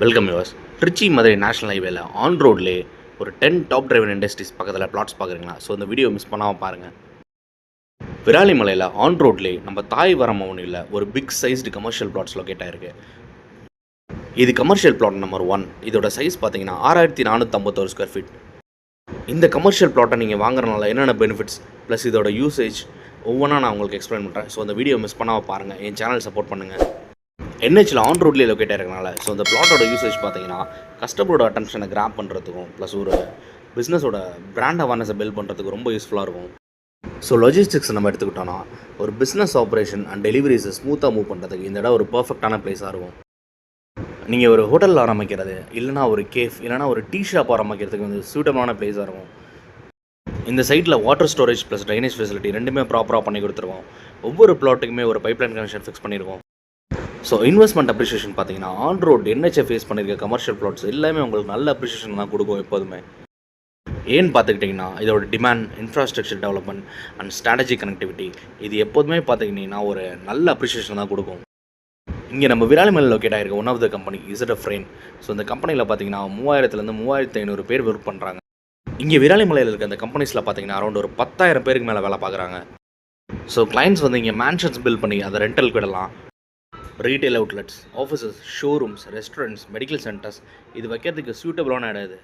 Welcome yours Trichy Madurai national ஹைவேல on ரோட்லேயே ஒரு டென் டாப் டிரைவர் இண்டஸ்ட்ரீஸ் பக்கத்தில் பிளாட்ஸ் பார்க்குறீங்களா? ஸோ இந்த வீடியோ மிஸ் பண்ணாமல் பாருங்கள் விராலிமலையில் ஆன் ரோட்லேயே நம்ம தாய் வரம் இல்லை ஒரு big sized commercial plots locate ஆகிருக்கு இது கமர்ஷியல் பிளாட் நம்பர் ஒன் இதோட சைஸ் பார்த்தீங்கன்னா ஆறாயிரத்தி நானூற்றம்பத்தோரு ஸ்கொயர் ஃபீட் இந்த கமர்ஷியல் பிளாட்டை நீங்கள் வாங்குறதுனால என்னென்ன பெனிஃபிட்ஸ் ப்ளஸ் இதோட யூசேஜ் ஒவ்வொன்றா நான் உங்களுக்கு எக்ஸ்பிளைன் பண்ணுறேன் ஸோ அந்த வீடியோ மிஸ் பண்ணாமல் பாருங்கள் என் சேனல் சப்போர்ட் பண்ணுங்கள் என்ஹெச்சில் ஆன் ரோட்லேயே லொக்கேட் ஆயிருக்கனால ஸோ இந்த பிளாட்டோட யூசேஜ் பார்த்தீங்கன்னா கஸ்டமரோட அட்டென்ஷனை கிராப் பண்ணுறதுக்கும் ப்ளஸ் ஒரு பிஸ்னஸோட பிராண்ட் அவேர்னஸை பில்ட் பண்ணுறதுக்கு ரொம்ப யூஸ்ஃபுல்லாக இருக்கும். ஸோ லொஜிஸ்டிக்ஸ் நம்ம எடுத்துக்கிட்டோன்னா ஒரு பிஸ்னஸ் ஆப்ரேஷன் அண்ட் டெலிவரிஸை ஸ்மூத்தாக மூவ் பண்ணுறதுக்கு இந்த இடம் ஒரு பர்ஃபெக்டான பிளேஸாக இருக்கும். நீங்கள் ஒரு ஹோட்டல் ஆரம்பிக்கிறது இல்லைனா ஒரு கேஃப் இல்லைனா ஒரு டீ ஷாப் ஆரம்பிக்கிறதுக்கு வந்து சூட்டபிளான பிளேஸாக இருக்கும். இந்த சைட்டில் water storage plus drainage facility ரெண்டுமே ப்ராப்பராக பண்ணி கொடுத்துருவோம் ஒவ்வொரு பிளாட்டுக்குமே ஒரு பைப்லைன் கனெக்ஷன் ஃபிக்ஸ் பண்ணியிருக்கோம் ஸோ இன்வெஸ்ட்மெண்ட் அப்ரிஷியேஷன் பார்த்தீங்கன்னா ஆன் ரோட் என்ஹெச்ஏ ஃபேஸ் பண்ணியிருக்க கமர்ஷியல் ப்ளாட்ஸ் எல்லாமே உங்களுக்கு நல்ல அப்ரிஷியேஷன் தான் கொடுக்கும் எப்போதுமே. ஏன்னு பார்த்துக்கிட்டிங்கன்னா இதோட demand infrastructure development and strategy connectivity இது எப்போதுமே பார்த்துக்கிட்டிங்கன்னா ஒரு நல்ல அப்ரிஷியேஷன் தான் கொடுக்கும். இங்கே நம்ம விராலிமலை லொக்கேட் ஆகிருக்க one of the company Z அ ஃப்ரெயின் ஸோ இந்த கம்பெனியில் பார்த்தீங்கன்னா மூவாயிரத்துலேருந்து மூவாயிரத்து ஐநூறு பேர் ஒர்க் பண்ணுறாங்க இங்கே விராலிமலையில் இருக்க அந்த கம்பெனிஸில் பார்த்தீங்கன்னா அரௌண்ட் ஒரு பத்தாயிரம் பேருக்கு மேலே வேலை பார்க்குறாங்க. ஸோ கிளைண்ட்ஸ் வந்து இங்கே மேன்ஷன்ஸ் பில் பண்ணி அதை ரெண்டலுக்கு விடலாம். Retail outlets offices showrooms restaurants medical centres இது வைக்கிறதுக்கு சூட்டபுளான இடம் இது.